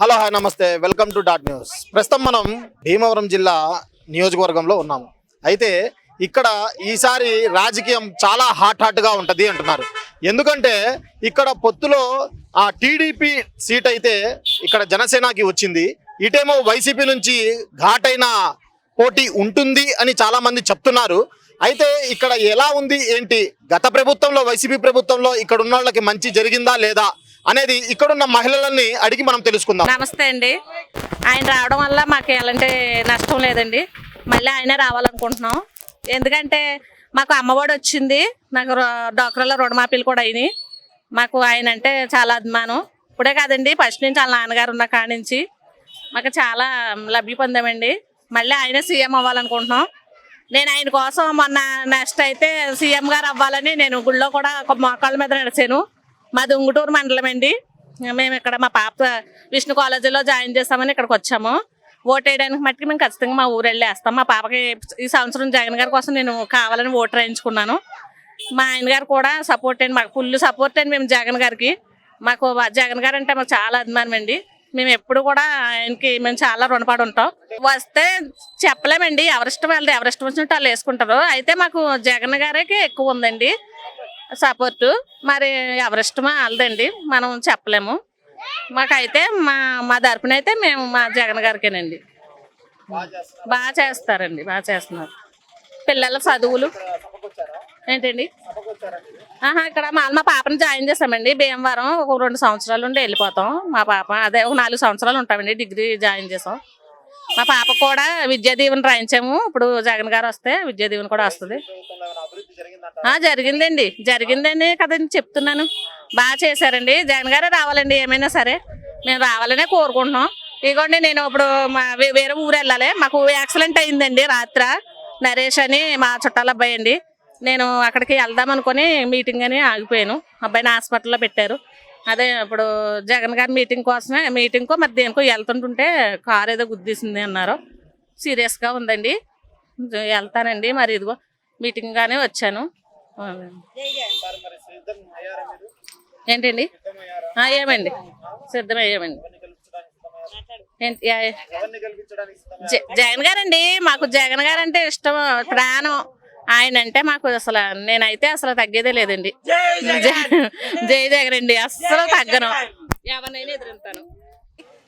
Hello hi నమస్తే. Welcome to dot news. ప్రస్తుతం మనం భీమవరం జిల్లా నియోజకవర్గంలో ఉన్నాము. అయితే ఇక్కడ ఈసారి రాజకీయం చాలా హాట్ హాట్గా ఉంటుంది అంటున్నారు. ఎందుకంటే ఇక్కడ పొత్తులో ఆ టీడీపీ సీట్ అయితే ఇక్కడ జనసేనకి వచ్చింది. ఇటేమో వైసీపీ నుంచి ఘాటైన పోటీ ఉంటుంది అని చాలామంది చెప్తున్నారు. అయితే ఇక్కడ ఎలా ఉంది ఏంటి? గత ప్రభుత్వంలో వైసీపీ ప్రభుత్వంలో ఇక్కడ ఉన్న వాళ్ళకి మంచి జరిగిందా లేదా? అనేది ఇక్కడున్న మహిళలని అడిగి మనం తెలుసుకుందాం. నమస్తే అండి. ఆయన రావడం వల్ల మాకు ఎలాంటి నష్టం లేదండి. మళ్ళీ ఆయనే రావాలనుకుంటున్నాం. ఎందుకంటే మాకు అమ్మఒడి వచ్చింది. నాకు రొ- డాక్టర్లో రుణమాఫీలు కూడా అయినాయి. మాకు ఆయన అంటే చాలా అభిమానం. ఇప్పుడే కాదండి ఫస్ట్ నుంచి వాళ్ళ నాన్నగారు ఉన్న కాడి నుంచి మాకు చాలా లబ్ధి పొందామండి. మళ్ళీ ఆయనే సీఎం అవ్వాలనుకుంటున్నాం. నేను ఆయన కోసం మొన్న నెక్స్ట్ అయితే సీఎం గారు అవ్వాలని నేను గుళ్ళో కూడా ఒక మోకాళ్ళ మీద నడిచాను. మాది ఉంగుటూరు మండలం అండి. మేము ఇక్కడ మా పాప విష్ణు కాలేజీలో జాయిన్ చేస్తామని ఇక్కడికి వచ్చాము. ఓటు వేయడానికి మట్టుకు మేము ఖచ్చితంగా మా ఊరు వెళ్ళి వేస్తాం మా పాపకి ఈ సంవత్సరం జగన్ గారి కోసం నేను కావాలని ఓటు వేయించుకున్నాను. మా ఆయన గారు కూడా సపోర్ట్ అండి. మాకు ఫుల్ సపోర్ట్ అండి మేము జగన్ గారికి. మాకు జగన్ గారు అంటే మాకు చాలా అభిమానం అండి. మేము ఎప్పుడు కూడా ఆయనకి మేము చాలా రుణపడి ఉంటాం. వస్తే చెప్పలేమండి. ఎవరిష్టం వాళ్ళది ఎవరిష్టం వచ్చినట్టు వాళ్ళు వేసుకుంటారు. అయితే మాకు జగన్ గారికి ఎక్కువ ఉందండి. సపోర్టు. మరి ఎవరిష్టమో వాళ్ళదండి. మనం చెప్పలేము. మాకైతే మా మా తరపున అయితే మేము మా జగన్ గారికేనండి. బాగా చేస్తారండి. బాగా చేస్తున్నారు. పిల్లల చదువులు. ఏంటండి? ఆహా ఇక్కడ మా మా పాపను జాయిన్ చేసామండి భీమవరం ఒక రెండు సంవత్సరాలు ఉండి వెళ్ళిపోతాం. మా పాప అదే ఒక నాలుగు సంవత్సరాలు ఉంటామండి. డిగ్రీ జాయిన్ చేసాం. మా పాప కూడా విద్యాదీవెన రాయించాము. ఇప్పుడు జగన్ గారు వస్తే విద్యాదీవెన కూడా వస్తుంది. జరిగిందండి. జరిగిందని కదండి చెప్తున్నాను. బాగా చేశారండి. జగన్ గారే రావాలండి ఏమైనా సరే. మేము రావాలనే కోరుకుంటున్నాం. ఇదిగోండి నేను ఇప్పుడు మా వేరే ఊరు వెళ్ళాలి. మాకు యాక్సిడెంట్ అయిందండి రాత్ర. నరేష్ అని మా చుట్టాల అబ్బాయి అండి. నేను అక్కడికి వెళ్దాం అనుకుని మీటింగ్ అని ఆగిపోయాను. అబ్బాయిని హాస్పిటల్లో పెట్టారు. అదే ఇప్పుడు జగన్ గారి మీటింగ్ కోసమే మీటింగ్కో మరి దేనికో వెళ్తుంటుంటే కారు ఏదో గుద్దేసింది అన్నారు. సీరియస్గా ఉందండి. వెళ్తానండి మరి ఇదిగో. మీటింగ్ గానే వచ్చాను. ఏంటండి? ఏమండి? సిద్ధమయ్యామండి. ఏంటి యా- జ- జగన్ గారండి మాకు జగన్ గారు అంటే ఇష్టం ప్రాణం. ఆయన అంటే మాకు అసలు నేనైతే అసలు తగ్గేదే లేదండి. జ- జై జగన్ అండి అస్సలు తగ్గను. ఎవరినైనా ఎదురుతాను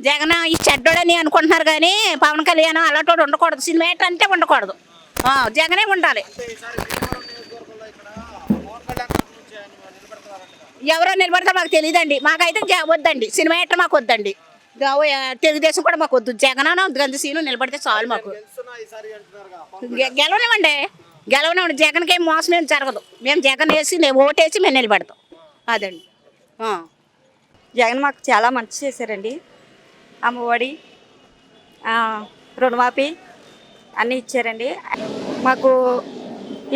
జగన్ ఈ చెడ్డోడని అనుకుంటున్నారు కానీ పవన్ కళ్యాణ్ అలాంటి ఉండకూడదు. సినిమా అంటే ఉండకూడదు. జగనే ఉండాలి. ఎవరో నిలబడతారో మాకు తెలియదండి మాకైతే జ- వద్దండి. సినిమా ఎట్ట మాకు వద్దండి. తెలుగుదేశం కూడా మాకు వద్దు. జగన్ గంధ సీను నిలబడితే చాలు మాకు. గెలవనివ్వండి. గెలవనివ్వండి. జగన్కి ఏం మోసం ఏం జరగదు. మేము జగన్ వేసి ఓటేసి మేము నిలబడతాం. అదండి. జగన్ మాకు చాలా మంచి చేశారండి. అమ్మఒడి ఆ, రుణమాఫీ అన్నీ ఇచ్చారండి. మాకు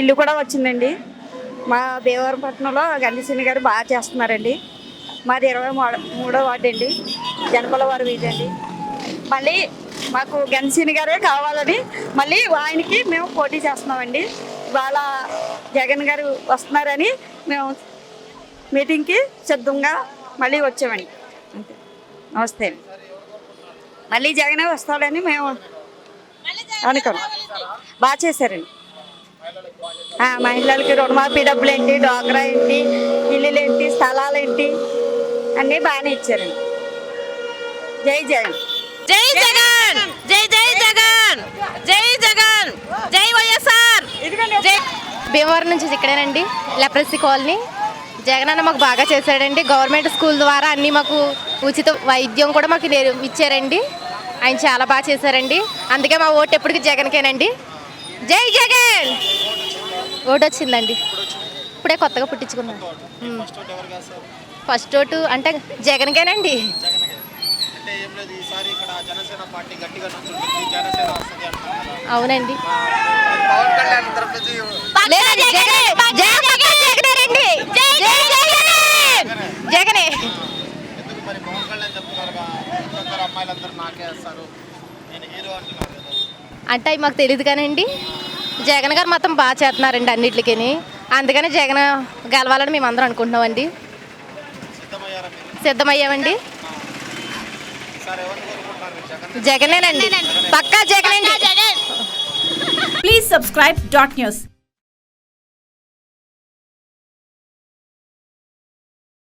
ఇల్లు కూడా వచ్చిందండి. మా భీమవరంపట్నంలో గండిసిని గారు బాగా చేస్తున్నారండి. మాది ఇరవై మూడో వార్డు అండి జనపల వారి వీధి అండి మళ్ళీ మాకు గండిసిని గారే కావాలని మళ్ళీ ఆయనకి మేము పోటీ చేస్తున్నామండి. ఇవాళ జగన్ గారు వస్తున్నారని మేము మీటింగ్కి సిద్ధంగా మళ్ళీ వచ్చామండి. అంతే. నమస్తే అండి. మళ్ళీ జగనే వస్తాడని మేము అనుకోండి బాగా చేశారండి. ఆ, మహిళలకి రుణమాఫీ డబ్బులు ఏంటి డోక్రా ఏంటి ఇల్లులు ఏంటి స్థలాలు ఏంటి అన్నీ బాగానే ఇచ్చారండి. జై జగన్. జై జగన్! జై జై జగన్! జై జగన్! జై వైఎస్ఆర్! జై భీమవరం నుంచి ఇక్కడేనండి లెప్రసీ కాలనీ. జగన్ అన్న మాకు బాగా చేశాడండి. గవర్నమెంట్ స్కూల్ ద్వారా అన్నీ మాకు ఉచిత వైద్యం కూడా మాకు నేర్- ఇచ్చారండి. ఆయన చాలా బాగా చేశారండి అందుకే మా ఓటు ఎప్పటికీ జగన్కేనండి జై జగన్ ఓటు వచ్చిందండి ఇప్పుడే కొత్తగా పుట్టించుకున్నాను. ఫస్ట్ ఓటు అంటే జగన్కేనండి. అవునండి లేదండి జగనే జగన్ జగన్ జగనే ఎందుకు మరి పవన్ కళ్యాణ్ చెప్తున్నారుగా అందరు నేను హీరో కదా. అంటే అవి మాకు తెలియదు కానండి. జగన్ గారు మొత్తం బాగా చేస్తున్నారండి అన్నిటికీ అందుకని జగన్ గెలవాలని మేము అందరం అనుకుంటున్నామండి సిద్ధమయ్యామండి? జగన్ జగనేనండి పక్కా జగనండి. Please subscribe dot news.